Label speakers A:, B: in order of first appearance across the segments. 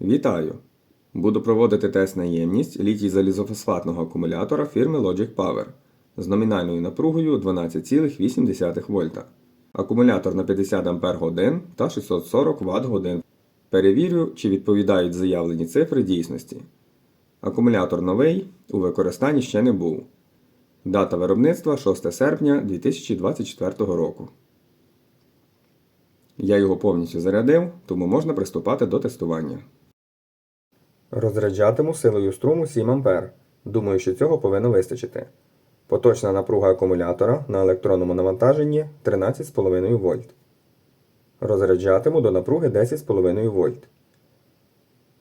A: Вітаю! Буду проводити тест на ємність літій залізофосфатного акумулятора фірми Logic Power з номінальною напругою 12,8 вольта. Акумулятор на 50 Ах та 640 Вт-годин. Перевірю, чи відповідають заявлені цифри дійсності. Акумулятор новий, у використанні ще не був. Дата виробництва 6 серпня 2024 року. Я його повністю зарядив, тому можна приступати до тестування. Розряджатиму силою струму 7 А. Думаю, що цього повинно вистачити. Поточна напруга акумулятора на електронному навантаженні 13,5 вольт. Розряджатиму до напруги 10,5 вольт.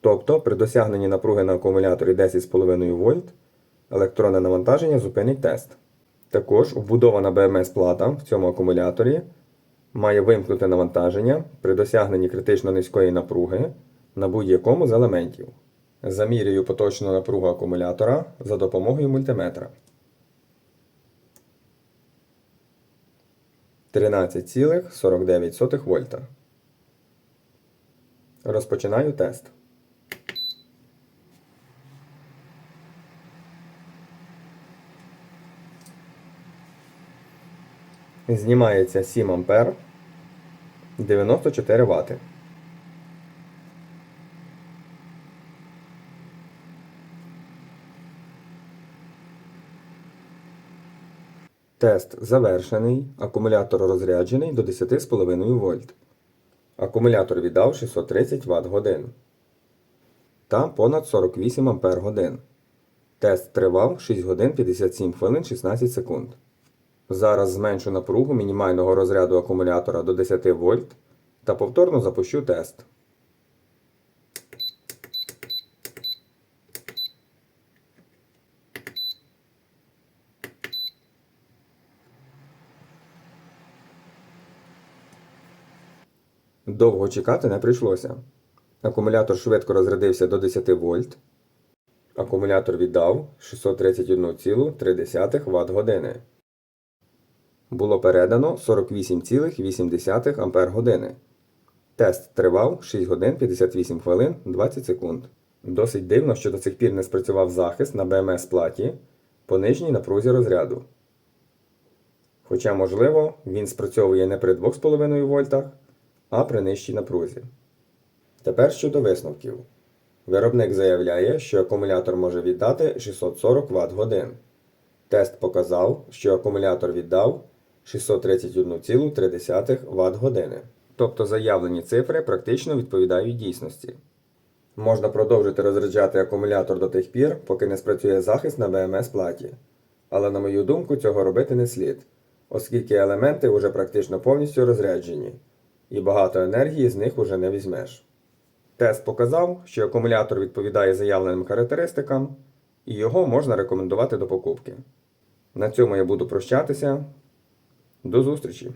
A: Тобто, при досягненні напруги на акумуляторі 10,5 вольт електронне навантаження зупинить тест. Також вбудована БМС-плата в цьому акумуляторі має вимкнути навантаження при досягненні критично низької напруги на будь-якому з елементів. Замірюю поточну напругу акумулятора за допомогою мультиметра. 13,49 вольта. Розпочинаю тест. Знімається 7 ампер 94 Вт. Тест завершений. Акумулятор розряджений до 10,5 вольт. Акумулятор віддав 630 Вт годин та понад 48 Ампер годин. Тест тривав 6 годин 57 хвилин 16 секунд. Зараз зменшу напругу мінімального розряду акумулятора до 10 вольт та повторно запущу тест. Довго чекати не прийшлося. Акумулятор швидко розрядився до 10 вольт. Акумулятор віддав 631,3 Вт години. Було передано 48,8 Ампер години. Тест тривав 6 годин 58 хвилин 20 секунд. Досить дивно, що до цих пір не спрацював захист на БМС платі по нижній напрузі розряду. Хоча, можливо, він спрацьовує не при 2,5 вольтах, а при нижчій напрузі. Тепер щодо висновків. Виробник заявляє, що акумулятор може віддати 640 Вт годин. Тест показав, що акумулятор віддав 631,3 Вт години. Тобто заявлені цифри практично відповідають дійсності. Можна продовжити розряджати акумулятор до тих пір, поки не спрацює захист на БМС платі. Але, на мою думку, цього робити не слід, оскільки елементи вже практично повністю розряджені, і багато енергії з них уже не візьмеш. Тест показав, що акумулятор відповідає заявленим характеристикам, і його можна рекомендувати до покупки. На цьому я буду прощатися. До зустрічі!